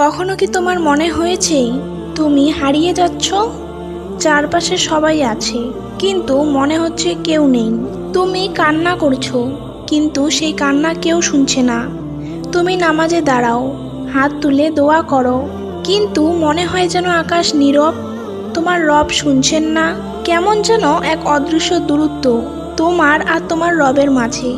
কখনো কি তোমার মনে হয়েছে তুমি হারিয়ে যাচ্ছ? চারপাশে সবাই আছে, কিন্তু মনে হচ্ছে কেউ নেই। তুমি কান্না করছ, কিন্তু সেই কান্না কেউ শুনছে না। তুমি নামাজে দাঁড়াও, হাত তুলে দোয়া করো, কিন্তু মনে হয় যেন আকাশ নীরব। তোমার রব শুনছেন না, কেমন যেন এক অদৃশ্য দূরত্ব। তোমার আর তোমার রবের মাঝে।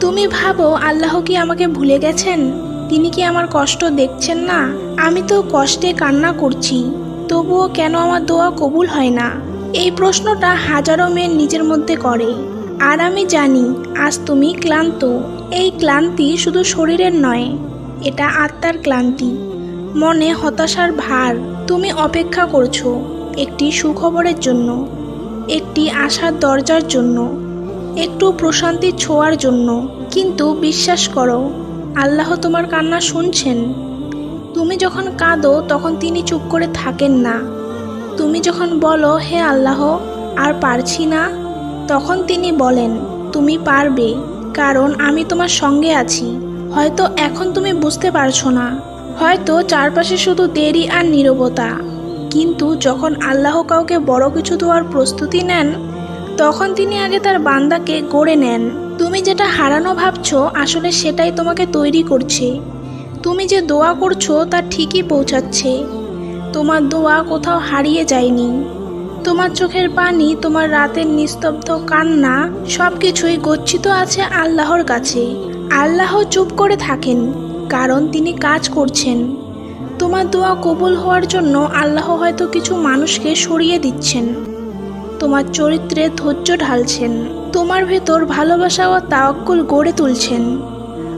তুমি ভাবো, আল্লাহ কি আমাকে ভুলে গেছেন? তিনি কি আমার কষ্ট দেখছেন না? আমি তো কষ্টে কান্না করছি। তবুও কেন আমার দোয়া কবুল হয় না? এই প্রশ্নটা হাজারো মেয়ের নিজের মধ্যে করে। আর আমি জানি, আজ তুমি ক্লান্ত। এই ক্লান্তি শুধু শরীরের নয়, এটা আত্মার ক্লান্তি। মনে হতাশার ভার তুমি অপেক্ষা করছ একটি সুখবরের জন্য, একটি আশার দরজার জন্য, একটু প্রশান্তি ছোঁয়ার জন্য। কিন্তু বিশ্বাস করো আল্লাহ তোমার কান্না শুনছেন। তুমি যখন কাঁদো, তখন তিনি চুপ করে থাকেন না। তুমি যখন বলো, হে আল্লাহ, আর পারছি না? তখন তিনি বলেন, তুমি পারবে, কারণ আমি তোমার সঙ্গে আছি। হয়তো এখন তুমি বুঝতে পারছ না। হয়তো চারপাশে শুধু দেরি আর নীরবতা। কিন্তু যখন আল্লাহ কাউকে বড় কিছু দেওয়ার প্রস্তুতি নেন, তখন তিনি আগে তার বান্দাকে গড়ে নেন। যেটা হারানো ভাবছ, আসলে সেটাই তোমাকে তৈরি করছে। তুমি যে দোয়া করছ, তা ঠিকই পৌঁছাচ্ছে। তোমার দোয়া কোথাও হারিয়ে যায়নি। তোমার চোখের পানি, তোমার রাতের নিস্তব্ধ কান্না সব কিছুই গচ্ছিত আছে আল্লাহর কাছে। আল্লাহ চুপ করে থাকেন, কারণ তিনি কাজ করছেন। তোমার দোয়া কবুল হওয়ার জন্য আল্লাহ হয়তো কিছু মানুষকে সরিয়ে দিচ্ছেন। তোমার চরিত্রে ধৈর্য ঢালছেন। তোমার ভেতর ভালোবাসা ও তাওয়াক্কুল গড়ে তুলছেন।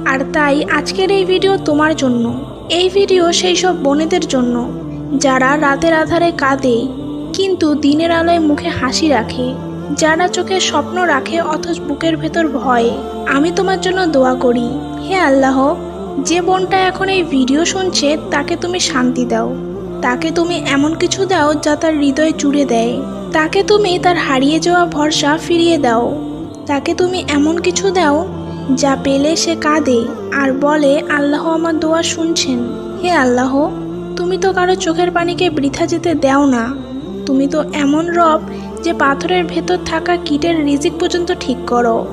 আর তাই আজকের এই ভিডিও তোমার জন্য। এই ভিডিও সেই সব বোনেদের জন্য, যারা রাতের আধারে কাঁদে, কিন্তু দিনের আলোয় মুখে হাসি রাখে, যারা চোখে স্বপ্ন রাখে অথচ বুকের ভেতর ভয়। আমি তোমার জন্য দোয়া করি, হে আল্লাহ, যে বোনটা এখন এই ভিডিও শুনছে তাকে তুমি শান্তি দাও। তাকে তুমি এমন কিছু দাও যা তার হৃদয় জুড়ে দেয়। তাকে তুমি তার হারিয়ে যাওয়া ভরসা ফিরিয়ে দাও। তাকে তুমি এমন কিছু দাও যা পেলে সে কাঁদে আর বলে, আল্লাহ আমার দোয়া শুনছেন। হে আল্লাহ, তুমি তো কারও চোখের পানিকে বৃথা যেতে দাও না। তুমি তো এমন রব যে পাথরের ভেতর থাকা কীটের রিজিক পর্যন্ত ঠিক করো।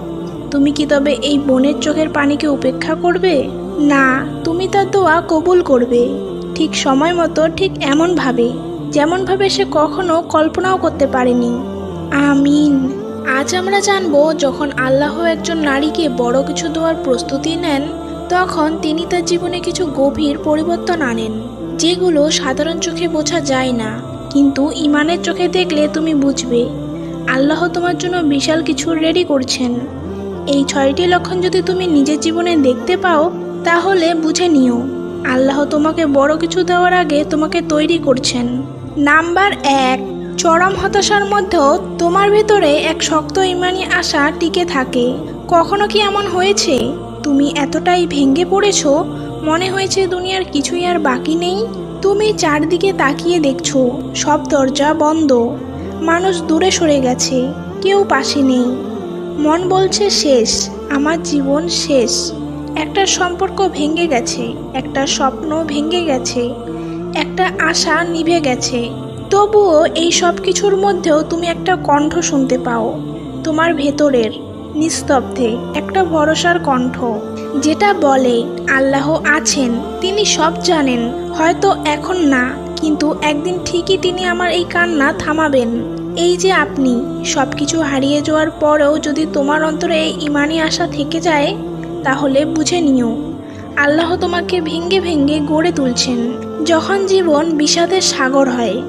তুমি কি তবে এই বনের চোখের পানিকে উপেক্ষা করবে? না, তুমি তার দোয়া কবুল করবে। ঠিক সময় মতো ঠিক এমনভাবে, যেমনভাবে সে কখনো কল্পনাও করতে পারেনি। আমিন। আজ আমরা জানব, যখন আল্লাহ একজন নারীকে বড় কিছু দেওয়ার প্রস্তুতি নেন, তখন তিনি তার জীবনে কিছু গভীর পরিবর্তন আনেন, যেগুলো সাধারণ চোখে বোঝা যায় না। কিন্তু ইমানের চোখে দেখলে তুমি বুঝবে, আল্লাহ তোমার জন্য বিশাল কিছু রেডি করছেন। এই ছয়টি লক্ষণ যদি তুমি নিজের জীবনে দেখতে পাও, তাহলে বুঝে নিও। আল্লাহ তোমাকে বড় কিছু দেওয়ার আগে তোমাকে তৈরি করছেন। নাম্বার এক, চরম হতাশার মধ্যেও তোমার ভেতরে এক শক্ত ইমানি আশা টিকে থাকে। কখনো কি এমন হয়েছে? তুমি এতটাই ভেঙে পড়েছ, মনে হয়েছে দুনিয়ার কিছুই আর বাকি নেই। তুমি চারদিকে তাকিয়ে দেখছ, সব দরজা বন্ধ। মানুষ দূরে সরে গেছে, কেউ পাশে নেই। মন বলছে, শেষ, আমার জীবন শেষ। একটা সম্পর্ক ভেঙে গেছে, একটা স্বপ্ন ভেঙে গেছে, একটা আশা নিভে গেছে। তবুও এই সব কিছুর মধ্যেও তুমি একটা কণ্ঠ শুনতে পাও, তোমার ভেতরের নিস্তব্ধে একটা ভরসার কণ্ঠ। যেটা বলে, আল্লাহ আছেন, তিনি সব জানেন, হয়তো এখন না, কিন্তু একদিন ঠিকই তিনি আমার এই কান্না থামাবেন। এই যে আপনি সব কিছু হারিয়ে যাওয়ার পরেও যদি তোমার অন্তরে এই ইমানি আশা থেকে যায় তাহলে বুঝে নিও। আল্লাহ তোমাকে ভেঙ্গে ভেঙ্গে গড়ে তুলছেন। যখন জীবন বিষাদের সাগর হয়।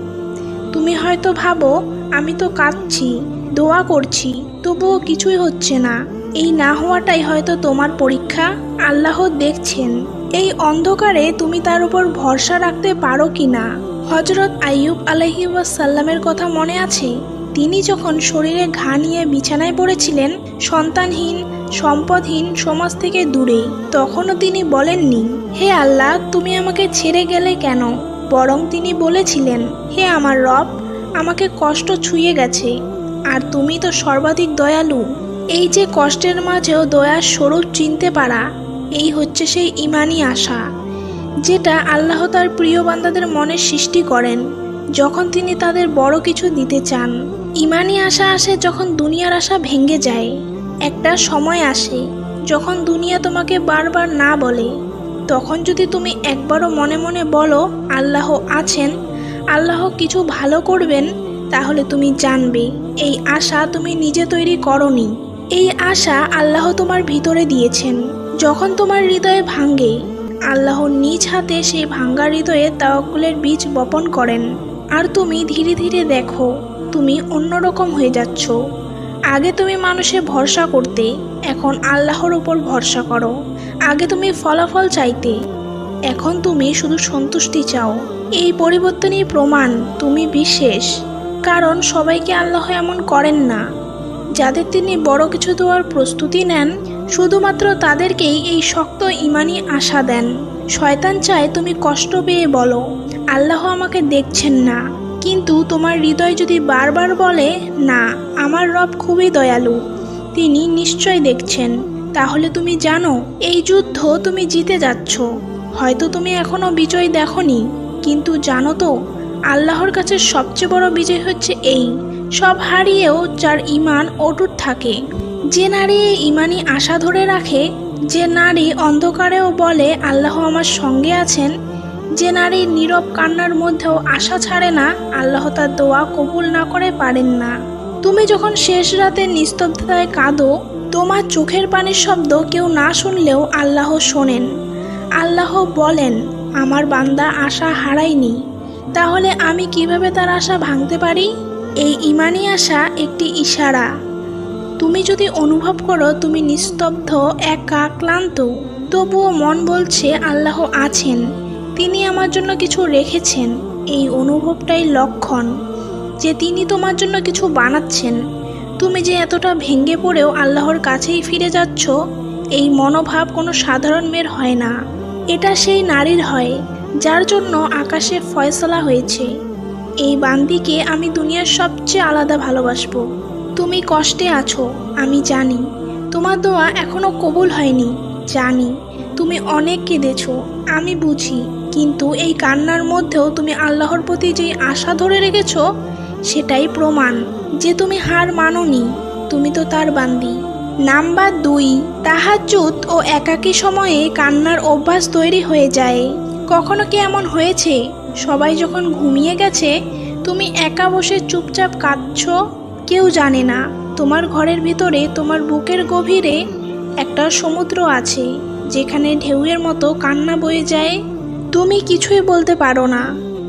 তুমি হয়তো ভাবো, আমি তো কাঁদছি, দোয়া করছি, তবুও কিছুই হচ্ছে না। এই না হওয়াটাই হয়তো তোমার পরীক্ষা। আল্লাহ দেখছেন। এই অন্ধকারে তুমি তার উপর ভরসা রাখতে পারো কি না? হজরত আইয়ুব আলহি ওয়াসাল্লামের কথা মনে আছে? তিনি যখন শরীরে ঘা নিয়ে বিছানায় পড়েছিলেন, সন্তানহীন, সম্পদহীন সমাজ থেকে দূরে, তখনও তিনি বলেননি, হে আল্লাহ, তুমি আমাকে ছেড়ে গেলে কেন? বরং তিনি বলেছিলেন, হে আমার রব, আমাকে কষ্ট ছুঁয়ে গেছে, আর তুমি তো সর্বাধিক দয়ালু। এই যে কষ্টের মাঝেও দয়ার স্বরূপ চিনতে পারা, এই হচ্ছে সেই ইমানি আশা, যেটা আল্লাহ তার প্রিয় বান্দাদের মনে সৃষ্টি করেন, যখন তিনি তাদের বড় কিছু দিতে চান। ইমানি আশা আসে যখন দুনিয়ার আশা ভেঙে যায়। একটা সময় আসে যখন দুনিয়া তোমাকে বারবার না বলে। তখন যদি তুমি একবারও মনে মনে বলো, আল্লাহ আছেন, আল্লাহ কিছু ভালো করবেন, তাহলে তুমি জানবে, এই আশা তুমি নিজে তৈরি করনি। এই আশা আল্লাহ তোমার ভিতরে দিয়েছেন। যখন তোমার হৃদয়ে ভাঙ্গে আল্লাহ নিজ হাতে সেই ভাঙ্গা হৃদয়ে তাওয়াক্কুলের বীজ বপন করেন। আর তুমি ধীরে ধীরে দেখো তুমি অন্যরকম হয়ে যাচ্ছ। আগে তুমি মানুষে ভরসা করতে, এখন আল্লাহর উপর ভরসা করো। আগে তুমি ফলাফল চাইতে, এখন তুমি শুধু সন্তুষ্টি চাও। এই পরিবর্তনই প্রমাণ তুমি বিশেষ, কারণ সবাইকে আল্লাহ এমন করেন না। যাদের তিনি বড় কিছু দেওয়ার প্রস্তুতি নেন, শুধুমাত্র তাদেরকেই এই শক্ত ইমানি আশা দেন। শয়তান চায় তুমি কষ্ট পেয়ে বলো, আল্লাহ আমাকে দেখছেন না। কিন্তু তোমার হৃদয় যদি বারবার বলে, না, আমার রব খুবই দয়ালু, তিনি নিশ্চয় দেখছেন, তাহলে তুমি জানো, এই যুদ্ধ তুমি জিতে যাচ্ছ। হয়তো তুমি এখনও বিজয় দেখনি, কিন্তু জানো তো, আল্লাহর কাছে সবচেয়ে বড় বিজয় হচ্ছে এই, সব হারিয়েও যার ইমান অটুট থাকে। যে নারী এই ইমানি আশা ধরে রাখে, যে নারী অন্ধকারেও বলে, আল্লাহ আমার সঙ্গে আছেন যে নারী নীরব কান্নার মধ্যেও আশা ছাড়ে না, আল্লাহ তার দোয়া কবুল না করে পারেন না। তুমি যখন শেষ রাতে নিস্তব্ধতায় কাঁদো, তোমার চোখের পানির শব্দ কেউ না শুনলেও আল্লাহ শোনেন। আল্লাহ বলেন, আমার বান্দা আশা হারায়নি। তাহলে আমি কীভাবে তার আশা ভাঙতে পারি? এই ইমানি আশা একটি ইশারা। তুমি যদি অনুভব করো তুমি নিস্তব্ধ, একা, ক্লান্ত, তবুও মন বলছে আল্লাহ আছেন। তিনি আমার জন্য কিছু রেখেছেন। এই অনুভবটাই লক্ষণ যে তিনি তোমার জন্য কিছু বানাচ্ছেন। তুমি যে এতটা ভেঙে পড়েও আল্লাহর কাছেই ফিরে যাচ্ছ, এই মনোভাব কোনো সাধারণ মেয়ের হয় না। এটা সেই নারীর হয়, যার জন্য আকাশে ফয়সলা হয়েছে। এই বান্দিকে আমি দুনিয়ার সবচেয়ে আলাদা ভালোবাসবো। তুমি কষ্টে আছো, আমি জানি। তোমার দোয়া এখনও কবুল হয়নি, জানি। তুমি অনেক কেঁদেছো, আমি বুঝি। কিন্তু এই কান্নার মধ্যেও তুমি আল্লাহর প্রতি যেই আশা ধরে রেখেছো, সেটাই প্রমাণ যে তুমি হার মানোনি। তুমি তো তার বান্দি। নাম্বার দুই, তাহাজ্জুদ ও একাকী সময়ে কান্নার অভ্যাস তৈরি হয়ে যায়। কখনো কি এমন হয়েছে? সবাই যখন ঘুমিয়ে গেছে, তুমি একা বসে চুপচাপ কাঁদছো? কেউ জানে না। তোমার ঘরের ভিতরে, তোমার বুকের গভীরে একটা সমুদ্র আছে, যেখানে ঢেউয়ের মতো কান্না বয়ে যায়। তুমি কিছুই বলতে পারো না,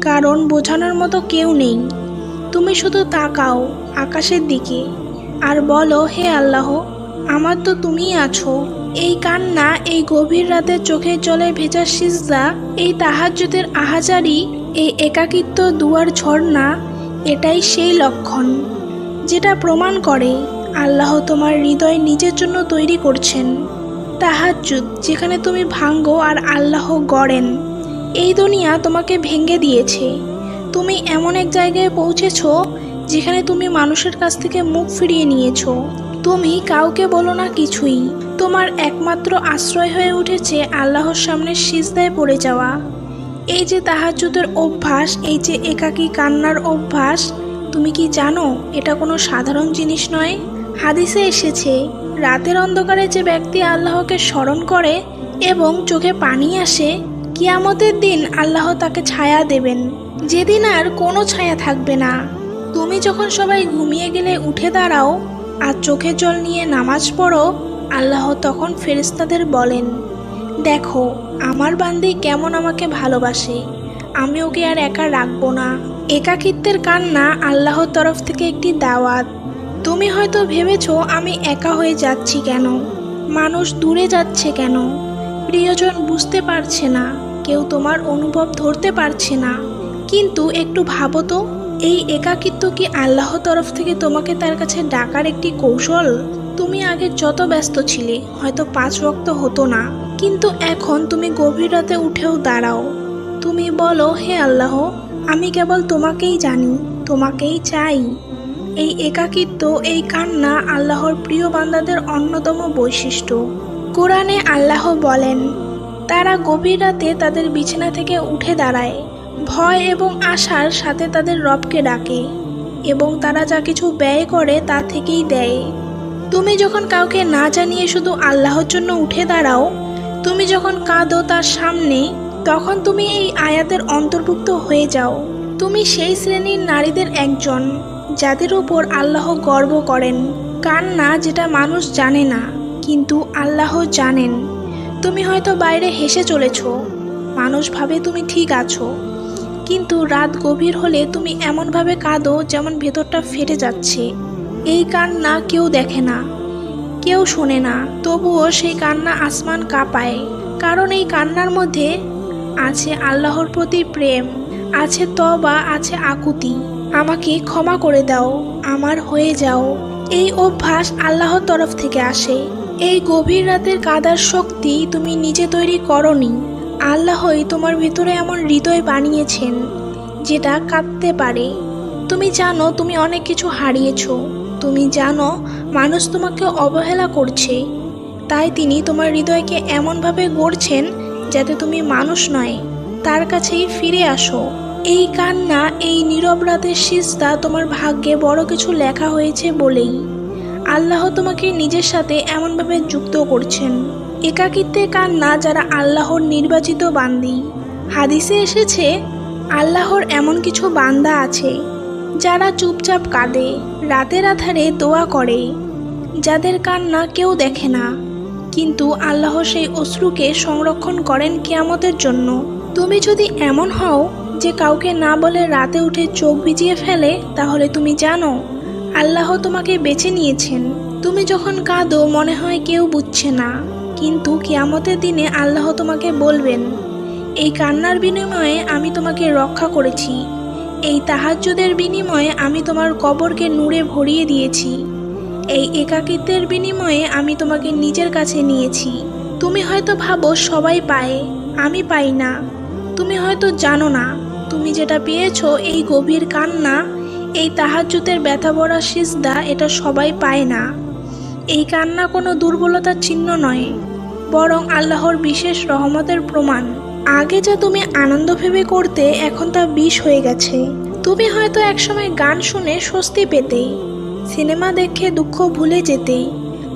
কারণ বোঝানোর মতো কেউ নেই। তুমি শুধু তাকাও আকাশের দিকে আর বলো, হে আল্লাহ, আমার তো তুমিই আছো। এই কান্না, এই গভীর রাতে চোখের জলে ভেজা সিজদা, এই তাহাজ্জুদের আহাজারি, এই একাকিত্ব দুয়ার ঝর্ণা, এটাই সেই লক্ষণ যেটা প্রমাণ করে আল্লাহ তোমার হৃদয় নিজের জন্য তৈরি করছেন। তাহাজ্জুদ যেখানে তুমি ভাঙ্গো আর আল্লাহ গড়েন। এই দুনিয়া তোমাকে ভেঙে দিয়েছে। তুমি এমন এক জায়গায় পৌঁছেছ যেখানে তুমি মানুষের কাছ থেকে মুখ ফিরিয়ে নিয়েছো। তুমি কাউকে বলো না কিছুই। তোমার একমাত্র আশ্রয় হয়ে উঠেছে আল্লাহর সামনে সিজদায় পড়ে যাওয়া। এই যে তাহাজ্জুদের অভ্যাস, এই যে একাকী কান্নার অভ্যাস, তুমি কি জানো এটা কোনো সাধারণ জিনিস নয়? হাদিসে এসেছে, রাতের অন্ধকারে যে ব্যক্তি আল্লাহকে স্মরণ করে এবং চোখে পানি আসে কিয়ামতের দিন আল্লাহ তাকে ছায়া দেবেন। যেদিন আর কোনো ছায়া থাকবে না। তুমি যখন সবাই ঘুমিয়ে গেলে উঠে দাঁড়াও আর চোখে জল নিয়ে নামাজ পড়ো, আল্লাহ তখন ফেরেস্তাদের বলেন, দেখো, আমার বান্দি কেমন আমাকে ভালোবাসে। আমি ওকে আর একা রাখব না। একাকিত্বের কান্না আল্লাহর তরফ থেকে একটি দাওয়াত। তুমি হয়তো ভেবেছ আমি একা হয়ে যাচ্ছি কেন? মানুষ দূরে যাচ্ছে কেন? প্রিয়জন বুঝতে পারছে না। কেউ তোমার অনুভব ধরতে পারছে না। কিন্তু একটু ভাবো তো, এই একাকিত্ব কি আল্লাহ তরফ থেকে তোমাকে তার কাছে ডাকার একটি কৌশল? তুমি আগে যত ব্যস্ত ছিলে, হয়তো পাঁচ রক্ত হতো না। কিন্তু এখন তুমি গভীর রাতে উঠেও দাঁড়াও। তুমি বলো, হে আল্লাহ, আমি কেবল তোমাকেই জানি, তোমাকেই চাই। এই একাকিত্ব, এই কান্না আল্লাহর প্রিয় বান্দাদের অন্যতম বৈশিষ্ট্য। কোরআনে আল্লাহ বলেন তারা গভীর রাতে তাদের বিছানা থেকে উঠে দাঁড়ায়। ভয় এবং আশার সাথে তাদের রবকে ডাকে এবং তারা যা কিছু ব্যয় করে তা থেকেই দেয়। তুমি যখন কাউকে না জানিয়ে শুধু আল্লাহর জন্য উঠে দাঁড়াও, তুমি যখন কাঁদো তার সামনে, তখন তুমি এই আয়াতের অন্তর্ভুক্ত হয়ে যাও। তুমি সেই শ্রেণির নারীদের একজন, যাদের উপর আল্লাহ গর্ব করেন। কান্না যেটা মানুষ জানে না, কিন্তু আল্লাহ জানেন। তুমি হয়তো বাইরে হেসে চলেছ। মানুষ ভাবে তুমি ঠিক আছো। কিন্তু রাত গভীর হলে তুমি এমনভাবে কাঁদো যেমন ভেতরটা ফেটে যাচ্ছে। এই কান্না কেউ দেখে না। কেউ শোনে না। তবুও সেই কান্না আসমান কাঁপায়। কারণ এই কান্নার মধ্যে আছে আল্লাহর প্রতি প্রেম, আছে তবা আছে আকুতি। আমাকে ক্ষমা করে দাও, আমার হয়ে যাও। এই অভ্যাস আল্লাহর তরফ থেকে আসে। এই গভীর রাতের কাদার শক্তি তুমি নিজে তৈরি করনি। আল্লাহই তোমার ভিতরে এমন হৃদয় বানিয়েছেন, যেটা কাঁদতে পারে। তুমি জানো তুমি অনেক কিছু হারিয়েছ। তুমি জানো মানুষ তোমাকে অবহেলা করছে। তাই তিনি তোমার হৃদয়কে এমনভাবে গড়ছেন, যাতে তুমি মানুষ নয়, তার কাছেই ফিরে আসো। এই কান্না, এই নীরব রাতের সিজদা তোমার ভাগ্যে বড় কিছু লেখা হয়েছে বলেই। আল্লাহ তোমাকে নিজের সাথে এমনভাবে যুক্ত করছেন। একাকিত্বে কান্না যারা আল্লাহর নির্বাচিত বান্দি। হাদিসে এসেছে, আল্লাহর এমন কিছু বান্দা আছে, যারা চুপচাপ কাঁদে, রাতের আধারে দোয়া করে, যাদের কান্না কেউ দেখে না। কিন্তু আল্লাহ সেই অশ্রুকে সংরক্ষণ করেন কেয়ামতের জন্য। তুমি যদি এমন হও যে কাউকে না বলে রাতে উঠে চোখ ভিজিয়ে ফেলে, তাহলে তুমি জানো আল্লাহ তোমাকে বেছে নিয়েছেন। তুমি যখন কাঁদো, মনে হয় কেউ বুঝছে না। কিন্তু কিয়ামতের দিনে আল্লাহ তোমাকে বলবেন, এই কান্নার বিনিময়ে আমি তোমাকে রক্ষা করেছি। এই তাহাজ্জুদের বিনিময়ে আমি তোমার কবরকে নূরে ভরিয়ে দিয়েছি। এই একাকিত্বের বিনিময়ে আমি তোমাকে নিজের কাছে নিয়েছি। তুমি হয়তো ভাবো, সবাই পায়, আমি পাই না। তুমি হয়তো জানো না। তুমি যেটা পেয়েছ, এই গভীর কান্না এই তাহাজ্জুদের ব্যথা ভরা সিজদা এটা সবাই পায় না। এই কান্না কোনো দুর্বলতার চিহ্ন নয়, বরং আল্লাহর বিশেষ রহমতের প্রমাণ। আগে যা তুমি আনন্দ ভেবে করতে, এখন তা বিষ হয়ে গেছে। তুমি হয়তো একসময় গান শুনে স্বস্তি পেতে সিনেমা দেখে দুঃখ ভুলে যেতে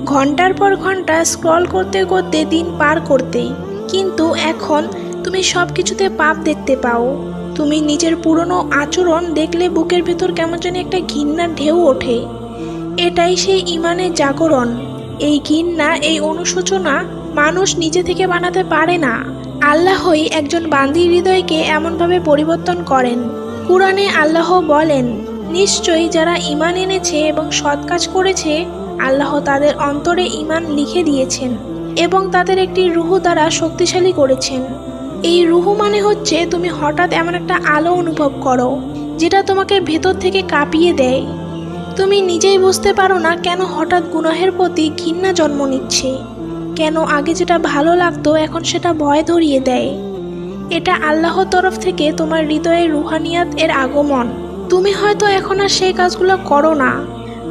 ঘণ্টার পর ঘণ্টা স্ক্রল করতে করতে দিন পার করতে কিন্তু এখন তুমি সব কিছুতে পাপ দেখতে পাও। তুমি নিজের পুরনো আচরণ দেখলে বুকের ভেতর কেমন যেন একটা ঘৃণার ঢেউ ওঠে। এটাই সেই ইমানের জাগরণ। এই ঘৃণা এই অনুশোচনা মানুষ নিজে থেকে বানাতে পারে না। আল্লাহই একজন বান্দির হৃদয়কে এমনভাবে পরিবর্তন করেন। কুরআনে আল্লাহ বলেন, নিশ্চয়ই যারা ইমান এনেছে এবং সৎ কাজ করেছে, আল্লাহ তাদের অন্তরে ইমান লিখে দিয়েছেন এবং তাদের একটি রুহু দ্বারা শক্তিশালী করেছেন। এই রুহু মানে হচ্ছে তুমি হঠাৎ এমন একটা আলো অনুভব করো, যেটা তোমাকে ভেতর থেকে কাঁপিয়ে দেয়। তুমি নিজেই বুঝতে পারো না কেন হঠাৎ গুনাহের প্রতি ঘৃণা জন্ম নিচ্ছে। কেন আগে যেটা ভালো লাগতো, এখন সেটা ভয় ধরিয়ে দেয়। এটা আল্লাহর তরফ থেকে তোমার হৃদয়ে রুহানিয়াত এর আগমন। তুমি হয়তো এখন আর সেই কাজগুলো করো না,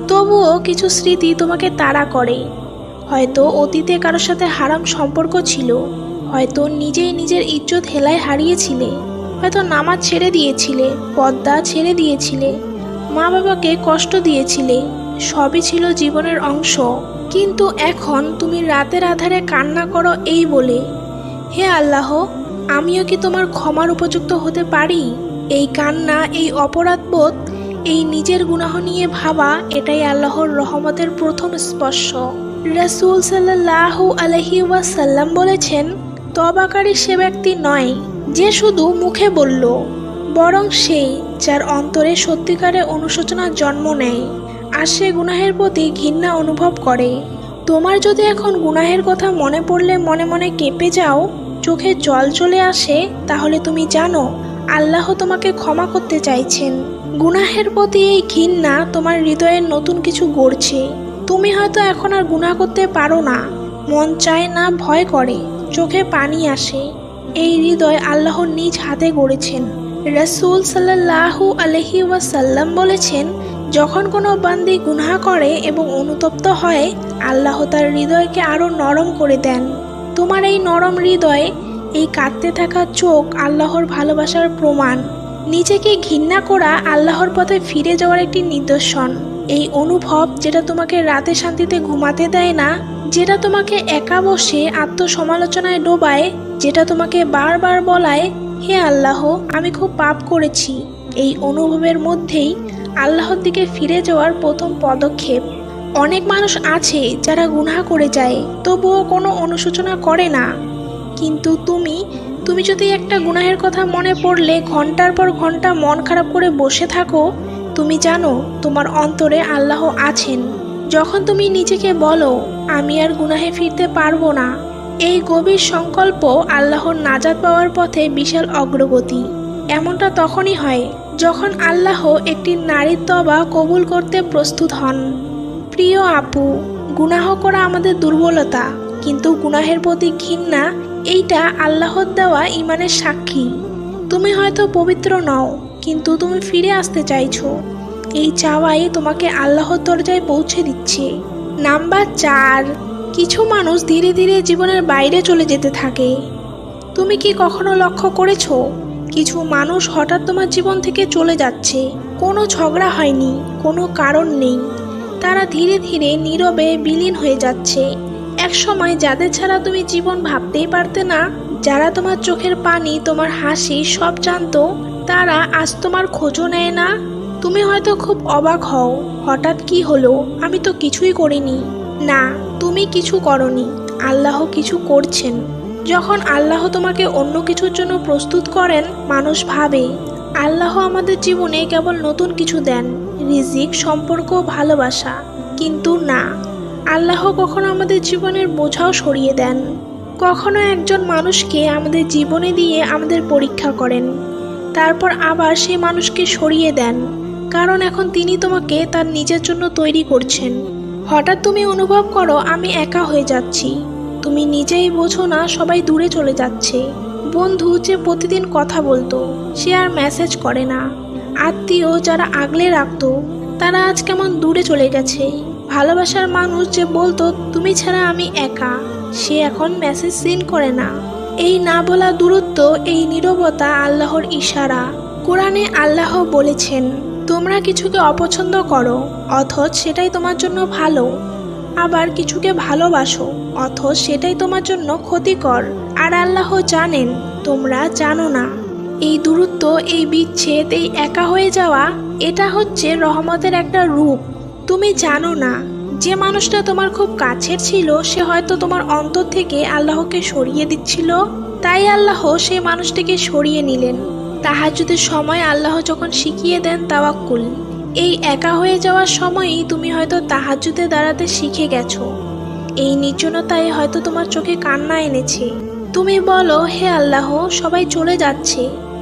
তবুও কিছু স্মৃতি তোমাকে তাড়া করে। হয়তো অতীতে কারোর সাথে হারাম সম্পর্ক ছিল হয়তো নিজেই নিজের ইজ্জত হেলায় হারিয়েছিলে, হয়তো নামাজ ছেড়ে দিয়েছিলে, পদ্মা ছেড়ে দিয়েছিলে মা বাবাকে কষ্ট দিয়েছিলে, সবই ছিল জীবনের অংশ। কিন্তু এখন তুমি রাতের আধারে কান্না করো এই বলে, হে আল্লাহ, আমিও কি তোমার ক্ষমার উপযুক্ত হতে পারি? এই কান্না, এই অপরাধবোধ এই নিজের গুনাহ নিয়ে ভাবা, এটাই আল্লাহর রহমতের প্রথম স্পর্শ। রাসূল সাল্লাল্লাহু আলহি ওয়াসাল্লাম বলেছেন তবাকারী সে ব্যক্তি নয় যে শুধু মুখে বলল, বরং সেই যার অন্তরে সত্যিকারে অনুশোচনার জন্ম নেয় আর সে গুনাহের প্রতি ঘৃণা অনুভব করে। তোমার যদি এখন গুনাহের কথা মনে পড়লে মনে মনে কেঁপে যাও, চোখে জল চলে আসে, তাহলে তুমি জানো আল্লাহ তোমাকে ক্ষমা করতে চাইছেন। গুনাহের প্রতি এই ঘৃণা তোমার হৃদয়ের নতুন কিছু গড়ছে। তুমি হয়তো এখন আর গুনাহ করতে পারো না, মন চায় না, ভয় করে। চোখে পানি আসে। এই হৃদয় আল্লাহর নিজ হাতে গড়েছেন। রসুল সাল্লাহু আলহি ওয়াসাল্লাম বলেছেন, যখন কোনো বান্দি গুনাহ করে এবং অনুতপ্ত হয়, আল্লাহ তার হৃদয়কে আরও নরম করে দেন। তোমার এই নরম হৃদয় এই কাঁদতে থাকা চোখ আল্লাহর ভালোবাসার প্রমাণ। নিজেকে ঘৃণা করা আল্লাহর পথে ফিরে যাওয়ার একটি নিদর্শন। এই অনুভব যেটা তোমাকে রাতে শান্তিতে ঘুমাতে দেয় না, যেটা তোমাকে একা বসে আত্মসমালোচনায় ডোবায়, যেটা তোমাকে বারবার বলায়, হে আল্লাহ, আমি খুব পাপ করেছি। এই অনুভবের মধ্যেই আল্লাহর দিকে ফিরে যাওয়ার প্রথম পদক্ষেপ। অনেক মানুষ আছে যারা গুনাহ করে যায়, তবুও কোনো অনুশোচনা করে না। কিন্তু তুমি তুমি যদি একটা গুনাহের কথা মনে পড়লে, ঘণ্টার পর ঘণ্টা মন খারাপ করে বসে থাকো তুমি জানো, তোমার অন্তরে আল্লাহ আছেন। যখন তুমি নিজেকে বলো, আমি আর গুনাহে ফিরতে পারব না, এই গভীর সংকল্প আল্লাহর নাজাদ পাওয়ার পথে বিশাল অগ্রগতি। এমনটা তখনই হয় যখন আল্লাহ একটি নারীর তবা কবুল করতে প্রস্তুত হন। প্রিয় আপু, গুনাহ করা আমাদের দুর্বলতা, কিন্তু গুনাহের প্রতি ঘৃণা, এইটা আল্লাহর দেওয়া ইমানের সাক্ষী। তুমি হয়তো পবিত্র নও কিন্তু তুমি ফিরে আসতে চাইছো। এই চাওয়াই তোমাকে আল্লাহর দরজায় পৌঁছে দিচ্ছে। নাম্বার চার, কিছু মানুষ ধীরে ধীরে জীবনের বাইরে চলে যেতে থাকে। তুমি কি কখনো লক্ষ্য করেছ, কিছু মানুষ হঠাৎ তোমার জীবন থেকে চলে যাচ্ছে? কোনো ঝগড়া হয়নি, কোনো কারণ নেই। তারা ধীরে ধীরে নীরবে বিলীন হয়ে যাচ্ছে। এক সময় যাদের ছাড়া তুমি জীবন ভাবতেই পারতে না, যারা তোমার চোখের পানি, তোমার হাসি সব জানতো তারা আজ তোমার খোঁজও নেয় না? তুমি হয়তো খুব অবাক হও। হঠাৎ কি হলো? আমি তো কিছুই করিনি। না, তুমি কিছু করনি। আল্লাহ কিছু করছেন। যখন আল্লাহ তোমাকে অন্য কিছুর জন্য প্রস্তুত করেন, মানুষ ভাবে, আল্লাহ আমাদের জীবনে কেবল নতুন কিছু দেন, রিজিক, সম্পর্ক, ভালোবাসা। কিন্তু না, আল্লাহ কখনো আমাদের জীবনের বোঝাও সরিয়ে দেন। কখনো একজন মানুষকে আমাদের জীবনে দিয়ে আমাদের পরীক্ষা করেন। তারপর আবার সেই মানুষকে সরিয়ে দেন, কারণ এখন তিনি তোমাকে তার নিজের জন্য তৈরি করছেন। হঠাৎ তুমি অনুভব করো, আমি একা হয়ে যাচ্ছি। তুমি নিজেই বোঝো না, সবাই দূরে চলে যাচ্ছে। বন্ধু যে প্রতিদিন কথা বলতো, সে আর মেসেজ করে না। আত্মীয় যারা আগলে রাখতো, তারা আজ কেমন দূরে চলে গেছে। ভালোবাসার মানুষ যে বলতো, তুমি ছাড়া আমি একা, সে এখন মেসেজ সিন করে না। এই না বলা দূরত্ব এই নীরবতা আল্লাহর ইশারা। কোরআনে আল্লাহ বলেছেন, তোমরা কিছুকে অপছন্দ করো, অথচ সেটাই তোমার জন্য ভালো। আবার কিছুকে ভালোবাসো, অথচ সেটাই তোমার জন্য ক্ষতিকর। আর আল্লাহ জানেন, তোমরা জানো না। এই দূরত্ব, এই বিচ্ছেদ, এই একা হয়ে যাওয়া, এটা হচ্ছে রহমতের একটা রূপ। তুমি জানো না, যে মানুষটা তোমার খুব কাছের ছিল, সে হয়তো তোমার অন্তর থেকে আল্লাহকে সরিয়ে দিচ্ছিল। তাই আল্লাহ সেই মানুষটিকে সরিয়ে নিলেন। তাহাজুদের সময় আল্লাহ যখন শিখিয়ে দেন তাওয়াক্কুল, এই একা হয়ে যাওয়ার সময়ই তুমি হয়তো তাহাজুদে দাঁড়াতে শিখে গেছো। এই নির্জনতায় হয়তো তোমার চোখে কান্না এনেছে। তুমি বলো, হে আল্লাহ, সবাই চলে যাচ্ছে,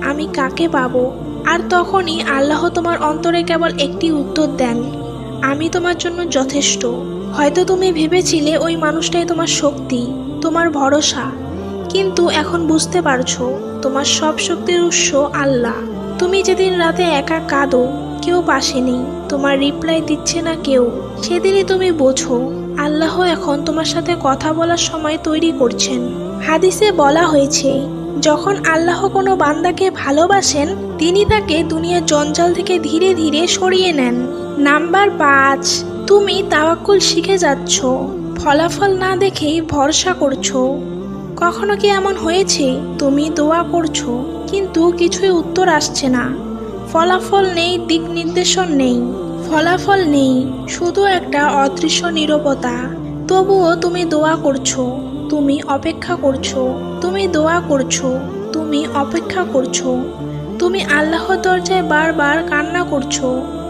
আমি কাকে পাবো? আর তখনই আল্লাহ তোমার অন্তরে কেবল একটি উত্তর দেন, আমি তোমার জন্য যথেষ্ট। হয়তো তুমি ভেবেছিলে ওই মানুষটাই তোমার শক্তি, তোমার ভরসা। কিন্তু এখন বুঝতে পারছ, তোমার সব শক্তির উৎস আল্লাহ। তুমি যেদিন রাতে একা কাঁদো, কেউ পাশে নেই, তোমার রিপ্লাই দিচ্ছে না কেউ। সেদিনই তুমি বোঝো, আল্লাহ এখন তোমার সাথে কথা বলার সময় তৈরি করছেন। হাদিসে বলা হয়েছে, যখন আল্লাহ কোনো বান্দাকে ভালোবাসেন, তিনি তাকে দুনিয়ার জঞ্জাল থেকে ধীরে ধীরে সরিয়ে নেন। নাম্বার পাঁচ, তুমি তাওয়াক্কুল শিখে যাচ্ছ, ফলাফল না দেখেই ভরসা করছ। কখনো কি এমন হয়েছে? তুমি দোয়া করছ, কিন্তু কিছুই উত্তর আসছে না। ফলাফল নেই দিক নির্দেশন নেই। ফলাফল নেই, শুধু একটা অদৃশ্য নীরবতা। তবুও তুমি দোয়া করছ, তুমি অপেক্ষা করছ, তুমি দোয়া করছ, তুমি অপেক্ষা করছ। তুমি আল্লাহর দরজায় বারবার কান্না করছ,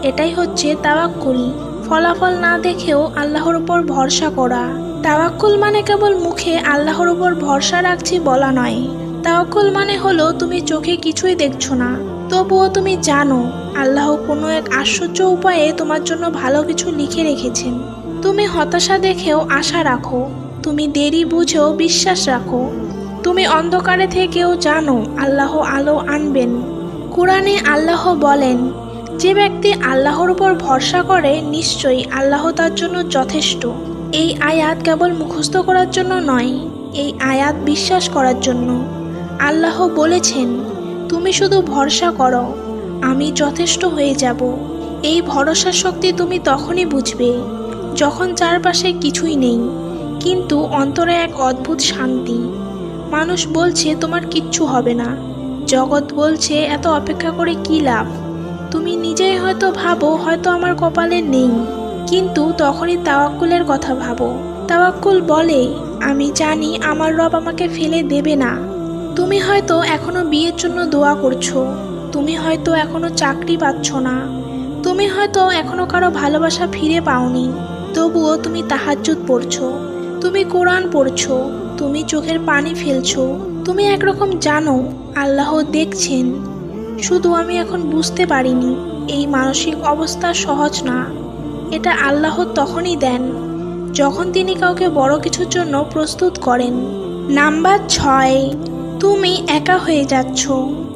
এটাই হচ্ছে তাওয়াক্কুল। ফলাফল না দেখেও আল্লাহর উপর ভরসা করা। তাওয়াক্কুল মানে কেবল মুখে আল্লাহর উপর ভরসা রাখছি বলা নয়। তাওয়াক্কুল মানে হলো তুমি চোখে কিছুই দেখছ না, তবুও তুমি জানো আল্লাহ কোনো এক আশ্চর্য উপায়ে তোমার জন্য ভালো কিছু লিখে রেখেছেন। তুমি হতাশা দেখেও আশা রাখো, তুমি দেরি বুঝেও বিশ্বাস রাখো। তুমি অন্ধকারে থেকেও জানো আল্লাহ আলো আনবেন। কোরআনে আল্লাহ বলেন, যে ব্যক্তি আল্লাহর উপর ভরসা করে, নিশ্চয়ই আল্লাহ তার জন্য যথেষ্ট। এই আয়াত কেবল মুখস্থ করার জন্য নয়, এই আয়াত বিশ্বাস করার জন্য। আল্লাহ বলেছেন, তুমি শুধু ভরসা করো, আমি যথেষ্ট হয়ে যাব। এই ভরসার শক্তি তুমি তখনই বুঝবে, যখন চারপাশে কিছুই নেই, কিন্তু অন্তরে এক অদ্ভুত শান্তি। মানুষ বলছে, তোমার কিচ্ছু হবে না। জগৎ বলছে, এত অপেক্ষা করে কি লাভ? তুমি নিজেই হয়তো ভাবো, হয়তো আমার কপালে নেই। কিন্তু তখনই তাওয়াক্কুলের কথা ভাবো। তাওয়াক্কুল বলে, আমি জানি আমার রব আমাকে ফেলে দেবে না। তুমি হয়তো এখনও বিয়ের জন্য দোয়া করছ। তুমি হয়তো এখনও চাকরি পাচ্ছ না। তুমি হয়তো এখনও কারও ভালোবাসা ফিরে পাওনি। তবুও তুমি তাহাজ্জুদ পড়ছো। তুমি কোরআন পড়ছো। তুমি চোখের পানি ফেলছো। তুমি একরকম জানো, আল্লাহ দেখছেন। শুধু আমি এখন বুঝতে পারিনি। এই মানসিক অবস্থা সহজ না। এটা আল্লাহ তখনই দেন, যখন তিনি কাউকে বড় কিছুর জন্য প্রস্তুত করেন। নাম্বার ছয়, তুমি একা হয়ে যাচ্ছ,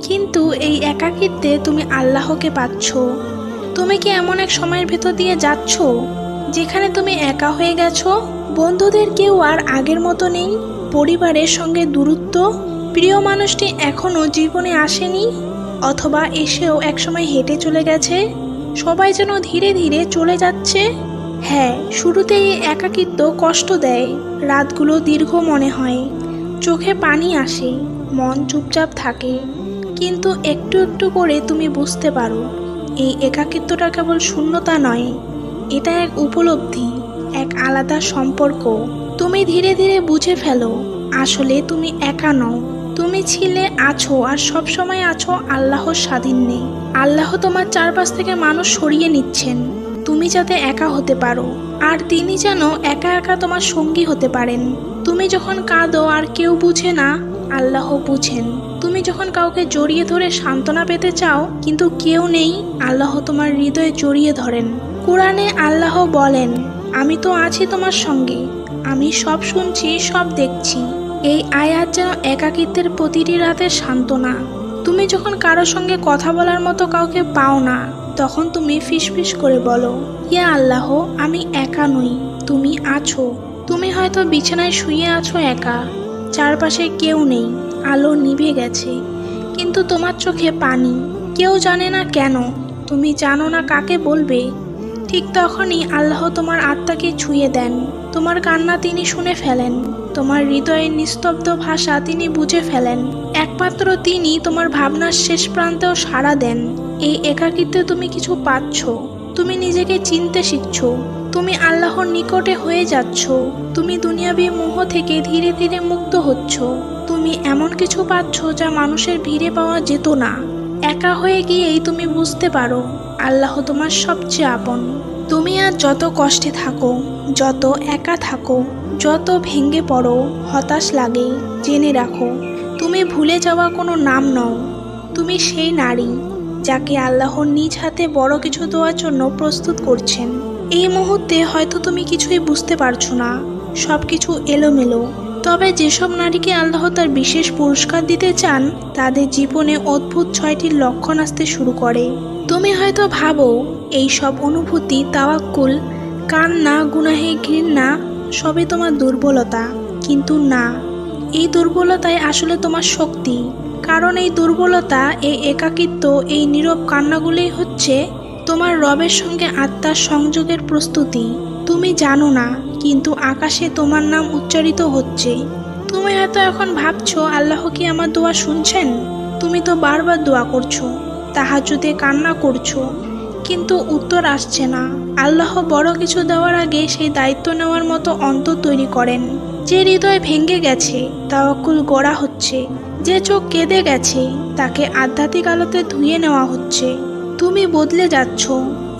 কিন্তু এই একাকিত্বে তুমি আল্লাহকে পাচ্ছ। তুমি কি এমন এক সময়ের ভেতর দিয়ে যাচ্ছ, যেখানে তুমি একা হয়ে গেছো? বন্ধুদের কেউ আর আগের মতো নেই? পরিবারের সঙ্গে দূরত্ব? প্রিয় মানুষটি এখনও জীবনে আসেনি? অথবা এসেও একসময় হেঁটে চলে গেছে? সবাই যেন ধীরে ধীরে চলে যাচ্ছে। হ্যাঁ শুরুতে এই একাকিত্ব কষ্ট দেয়, রাতগুলো দীর্ঘ মনে হয়, চোখে পানি আসে, মন চুপচাপ থাকে। কিন্তু একটু একটু করে তুমি বুঝতে পারো, এই একাকিত্বটা কেবল শূন্যতা নয়, এটা এক উপলব্ধি, এক আলাদা সম্পর্ক। তুমি ধীরে ধীরে বুঝে ফেলো, আসলে তুমি একা নও। তুমি ছিলে আছো আর সব সময় আছো আল্লাহর স্বাধীন নেই। আল্লাহ তোমার চারপাশ থেকে মানুষ সরিয়ে নিচ্ছেন। তুমি যাতে একা হতে পারো। আর তিনি যেন একা একা তোমার সঙ্গী হতে পারেন। তুমি যখন কাঁদো আর কেউ বুঝে না, আল্লাহ বুঝেন। তুমি যখন কাউকে জড়িয়ে ধরে সান্ত্বনা পেতে চাও, কিন্তু কেউ নেই, আল্লাহ তোমার হৃদয়ে জড়িয়ে ধরেন। কোরআনে আল্লাহ বলেন, আমি তো আছি তোমার সঙ্গে। আমি সব শুনছি, সব দেখছি। এই আয়াত যেন একাকিত্বের প্রতিটি রাতের সান্ত্বনা তুমি যখন কারোর সঙ্গে কথা বলার মতো কাউকে পাও না, তখন তুমি ফিসফিস করে বলো, ইয়া আল্লাহ, আমি একা নই, তুমি আছো। তুমি হয়তো বিছানায় শুয়ে আছো একা, চারপাশে কেউ নেই, আলো নিভে গেছে, কিন্তু তোমার চোখে পানি। কেউ জানে না কেন, তুমি জানো না কাকে বলবে ঠিক তখনই আল্লাহ তোমার আত্মাকে ছুঁয়ে দেন। তোমার কান্না তিনি শুনে ফেলেন। তোমার হৃদয়ের নিস্তব্ধ ভাষা তিনি বুঝে ফেলেন। একমাত্র তিনি তোমার ভাবনার শেষ প্রান্তেও সাড়া দেন। এই একাকিত্বে তুমি কিছু পাচ্ছ। তুমি নিজেকে চিনতে শিখছ। তুমি আল্লাহর নিকটে হয়ে যাচ্ছ। তুমি দুনিয়াবি মোহ থেকে ধীরে ধীরে মুক্ত হচ্ছ। তুমি এমন কিছু পাচ্ছ যা মানুষের ভিড়ে পাওয়া যেত না। একা হয়ে গিয়েই তুমি বুঝতে পারো। আল্লাহ তোমার সবচেয়ে আপন। তুমি আর যত কষ্টে থাকো, যত একা থাকো, যত ভেঙে পড়ো, হতাশ লাগে, জেনে রাখো, তুমি ভুলে যাওয়া কোনো নাম নও। তুমি সেই নারী যাকে আল্লাহর নিজ হাতে বড় কিছু দেওয়ার জন্য প্রস্তুত করছেন। এই মুহূর্তে হয়তো তুমি কিছুই বুঝতে পারছ না সব কিছু এলোমেলো। তবে যেসব নারীকে আল্লাহ তার বিশেষ পুরস্কার দিতে চান, তাদের জীবনে অদ্ভুত ছয়টি লক্ষণ আসতে শুরু করে। তুমি হয়তো ভাবো, এই সব অনুভূতি, তাওয়াক্কুল, কান্না, গুনাহে ঘৃণা, সবই তোমার দুর্বলতা। কিন্তু না, এই দুর্বলতাই আসলে তোমার শক্তি। কারণ এই দুর্বলতা, এই একাকিত্ব, এই নীরব কান্নাগুলোই হচ্ছে তোমার রবের সঙ্গে আত্মার সংযোগের প্রস্তুতি। তুমি জানো না, কিন্তু আকাশে তোমার নাম উচ্চারিত হচ্ছে। তুমি হয়তো এখন ভাবছ, আল্লাহ কি আমার দোয়া শুনছেন? তুমি তো বারবার দোয়া করছ। তাহাজুদে কান্না করছ। কিন্তু উত্তর আসছে না। আল্লাহ বড় কিছু দেওয়ার আগে সেই দায়িত্ব নেওয়ার মতো অন্তর তৈরি করেন। যে হৃদয় ভেঙে গেছে, তাওয়াক্কুল গড়া হচ্ছে। যে চোখ কেঁদে গেছে, তাকে আধ্যাত্মিক আলোতে ধুয়ে নেওয়া হচ্ছে। তুমি বদলে যাচ্ছ,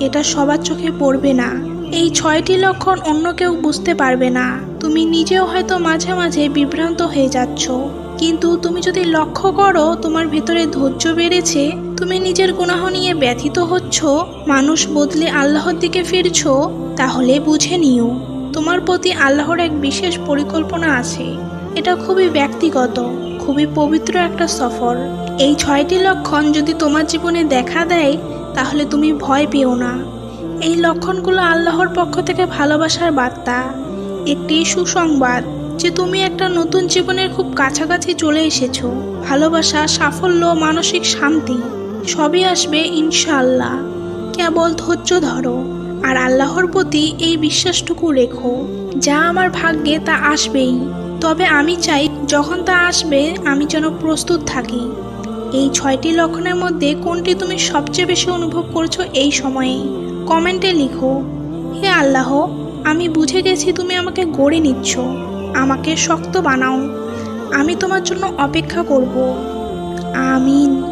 এটা সবার চোখে পড়বে না। এই ছয়টি লক্ষণ অন্য কেউ বুঝতে পারবে না। তুমি নিজেও হয়তো মাঝে মাঝে বিভ্রান্ত হয়ে যাচ্ছ। কিন্তু তুমি যদি লক্ষ্য করো, তোমার ভেতরে ধৈর্য বেড়েছে তুমি নিজের গুনাহ নিয়ে ব্যথিত হচ্ছ, মানুষ বদলে আল্লাহর দিকে ফিরছো, তাহলে বুঝে নিও, তোমার প্রতি আল্লাহর এক বিশেষ পরিকল্পনা আছে। এটা খুবই ব্যক্তিগত, খুবই পবিত্র একটা সফর। এই ছয়টি লক্ষণ যদি তোমার জীবনে দেখা দেয়, তাহলে তুমি ভয় পেও না। এই লক্ষণগুলো আল্লাহর পক্ষ থেকে ভালোবাসার বার্তা। একটি সুসংবাদ, যে তুমি একটা নতুন জীবনের খুব কাছাকাছি চলে এসেছ। ভালোবাসা, সাফল্য, মানসিক শান্তি। সবই আসবে ইনশাআল্লাহ। কেবল ধৈর্য ধরো আর আল্লাহর প্রতি এই বিশ্বাসটুকু রেখো। যা আমার ভাগ্যে তা আসবেই। তবে আমি চাই যখন তা আসবে, আমি যেন প্রস্তুত থাকি। এই ছয়টি লক্ষণের মধ্যে কোনটি তুমি সবচেয়ে বেশি অনুভব করছ এই সময়ে? কমেন্টে লিখো। হে আল্লাহ, আমি বুঝে গেছি তুমি আমাকে গড়ে নিচ্ছ। আমাকে শক্ত বানাও। আমি তোমার জন্য অপেক্ষা করব। আমিন।